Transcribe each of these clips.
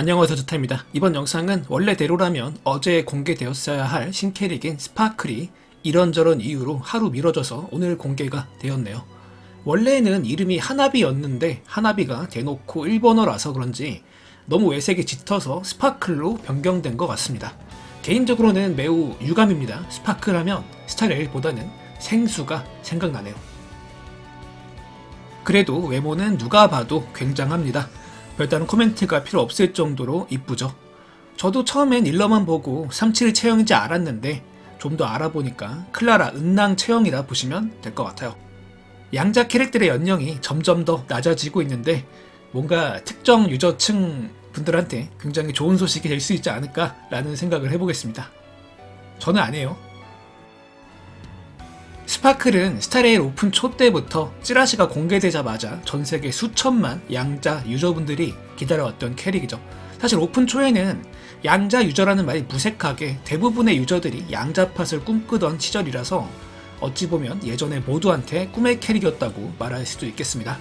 안녕하세요 저타입니다. 이번 영상은 원래대로라면 어제 공개되었어야 할 신캐릭인 스파클이 이런저런 이유로 하루 미뤄져서 오늘 공개가 되었네요. 원래는 이름이 하나비였는데 하나비가 대놓고 일본어라서 그런지 너무 외색이 짙어서 스파클로 변경된 것 같습니다. 개인적으로는 매우 유감입니다. 스파클 하면 스타레일보다는 생수가 생각나네요. 그래도 외모는 누가 봐도 굉장합니다. 별다른 코멘트가 필요 없을 정도로 이쁘죠. 저도 처음엔 일러만 보고 37 체형인지 알았는데 좀 더 알아보니까 클라라 은랑 체형이라 보시면 될 것 같아요. 양자 캐릭터의 연령이 점점 더 낮아지고 있는데 뭔가 특정 유저층 분들한테 굉장히 좋은 소식이 될 수 있지 않을까라는 생각을 해보겠습니다. 저는 안 해요. 스파클은 스타레일 오픈 초 때부터 찌라시가 공개되자마자 전 세계 수천만 양자 유저분들이 기다려왔던 캐릭이죠. 사실 오픈 초에는 양자 유저라는 말이 무색하게 대부분의 유저들이 양자팟을 꿈꾸던 시절이라서 어찌 보면 예전에 모두한테 꿈의 캐릭이었다고 말할 수도 있겠습니다.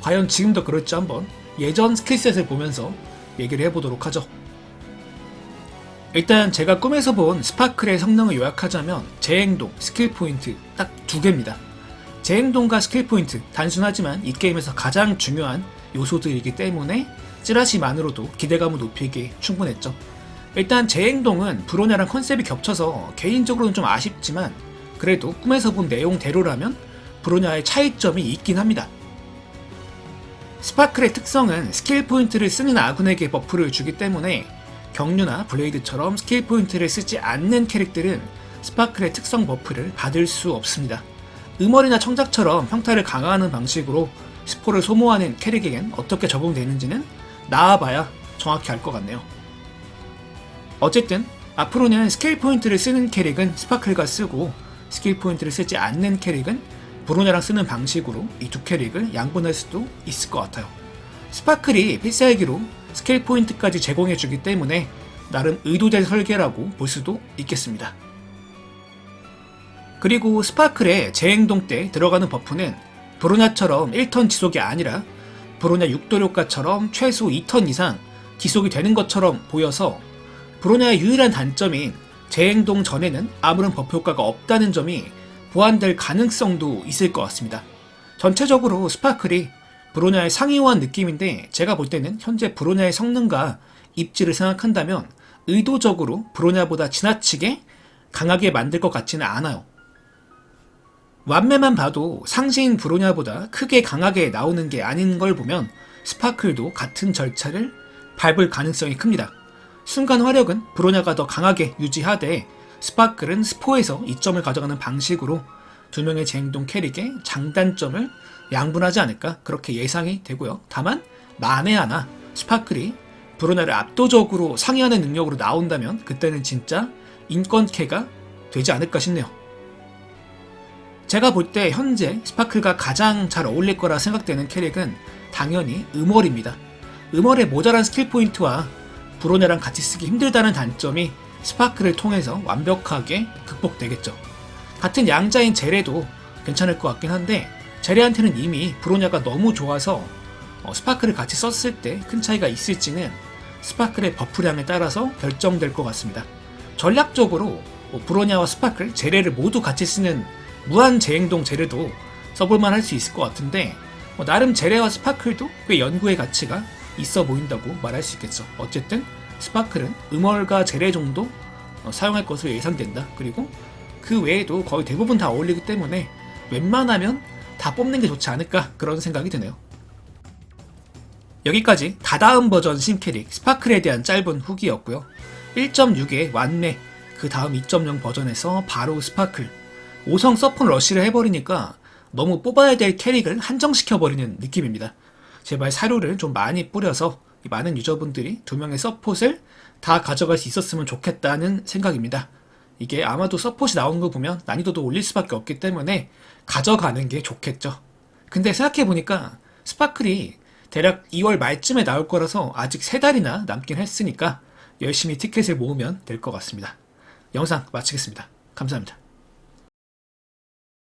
과연 지금도 그럴지 한번 예전 스킬셋을 보면서 얘기를 해보도록 하죠. 일단 제가 꿈에서 본 스파클의 성능을 요약하자면 재행동, 스킬 포인트 딱 두 개입니다. 재행동과 스킬 포인트 단순하지만 이 게임에서 가장 중요한 요소들이기 때문에 찌라시만으로도 기대감을 높이기 충분했죠. 일단 재행동은 브로냐랑 컨셉이 겹쳐서 개인적으로는 좀 아쉽지만 그래도 꿈에서 본 내용대로라면 브로냐의 차이점이 있긴 합니다. 스파클의 특성은 스킬 포인트를 쓰는 아군에게 버프를 주기 때문에 경류나 블레이드처럼 스킬 포인트를 쓰지 않는 캐릭들은 스파클의 특성 버프를 받을 수 없습니다. 음월이나 청작처럼 평타를 강화하는 방식으로 스포를 소모하는 캐릭에겐 어떻게 적용되는지는 나와봐야 정확히 알 것 같네요. 어쨌든 앞으로는 스킬 포인트를 쓰는 캐릭은 스파클과 쓰고 스킬 포인트를 쓰지 않는 캐릭은 브로냐랑 쓰는 방식으로 이 두 캐릭을 양분할 수도 있을 것 같아요. 스파클이 필살기로 스킬 포인트까지 제공해주기 때문에 나름 의도된 설계라고 볼 수도 있겠습니다. 그리고 스파클의 재행동 때 들어가는 버프는 브로냐처럼 1턴 지속이 아니라 브로냐 6도료가처럼 최소 2턴 이상 지속이 되는 것처럼 보여서 브로냐의 유일한 단점인 재행동 전에는 아무런 버프 효과가 없다는 점이 보완될 가능성도 있을 것 같습니다. 전체적으로 스파클이 브로냐의 상위호한 느낌인데 제가 볼 때는 현재 브로냐의 성능과 입지를 생각한다면 의도적으로 브로냐보다 지나치게 강하게 만들 것 같지는 않아요. 완매만 봐도 상시인 브로냐보다 크게 강하게 나오는 게 아닌 걸 보면 스파클도 같은 절차를 밟을 가능성이 큽니다. 순간 화력은 브로냐가 더 강하게 유지하되 스파클은 스포에서 이점을 가져가는 방식으로 두 명의 재행동 캐릭의 장단점을 양분하지 않을까 그렇게 예상이 되고요. 다만 만에 하나 스파클이 브로나를 압도적으로 상회하는 능력으로 나온다면 그때는 진짜 인권캐가 되지 않을까 싶네요. 제가 볼 때 현재 스파클과 가장 잘 어울릴 거라 생각되는 캐릭은 당연히 음월입니다. 음월의 모자란 스킬 포인트와 브로냐랑 같이 쓰기 힘들다는 단점이 스파클을 통해서 완벽하게 극복되겠죠. 같은 양자인 제레도 괜찮을 것 같긴 한데 제레한테는 이미 브로냐가 너무 좋아서 어, 스파클을 같이 썼을 때 큰 차이가 있을지는 스파클의 버프량에 따라서 결정될 것 같습니다. 전략적으로 뭐 브로냐와 스파클, 제레를 모두 같이 쓰는 무한 재행동 제레도 써볼만 할 수 있을 것 같은데 뭐 나름 제레와 스파클도 꽤 연구의 가치가 있어 보인다고 말할 수 있겠죠. 어쨌든 스파클은 음월과 제레 정도 어, 사용할 것으로 예상된다. 그리고 그 외에도 거의 대부분 다 어울리기 때문에 웬만하면 다 뽑는 게 좋지 않을까 그런 생각이 드네요. 여기까지 다다음 버전 신캐릭 스파클에 대한 짧은 후기였고요. 1.6의 완매, 그 다음 2.0 버전에서 바로 스파클. 5성 서폰 러쉬를 해버리니까 너무 뽑아야 될 캐릭을 한정시켜버리는 느낌입니다. 제발 사료를 좀 많이 뿌려서 많은 유저분들이 두 명의 서폿을 다 가져갈 수 있었으면 좋겠다는 생각입니다. 이게 아마도 서폿이 나오는 거 보면 난이도도 올릴 수밖에 없기 때문에 가져가는 게 좋겠죠. 근데 생각해보니까 스파클이 대략 2월 말쯤에 나올 거라서 아직 3달이나 남긴 했으니까 열심히 티켓을 모으면 될 것 같습니다. 영상 마치겠습니다. 감사합니다.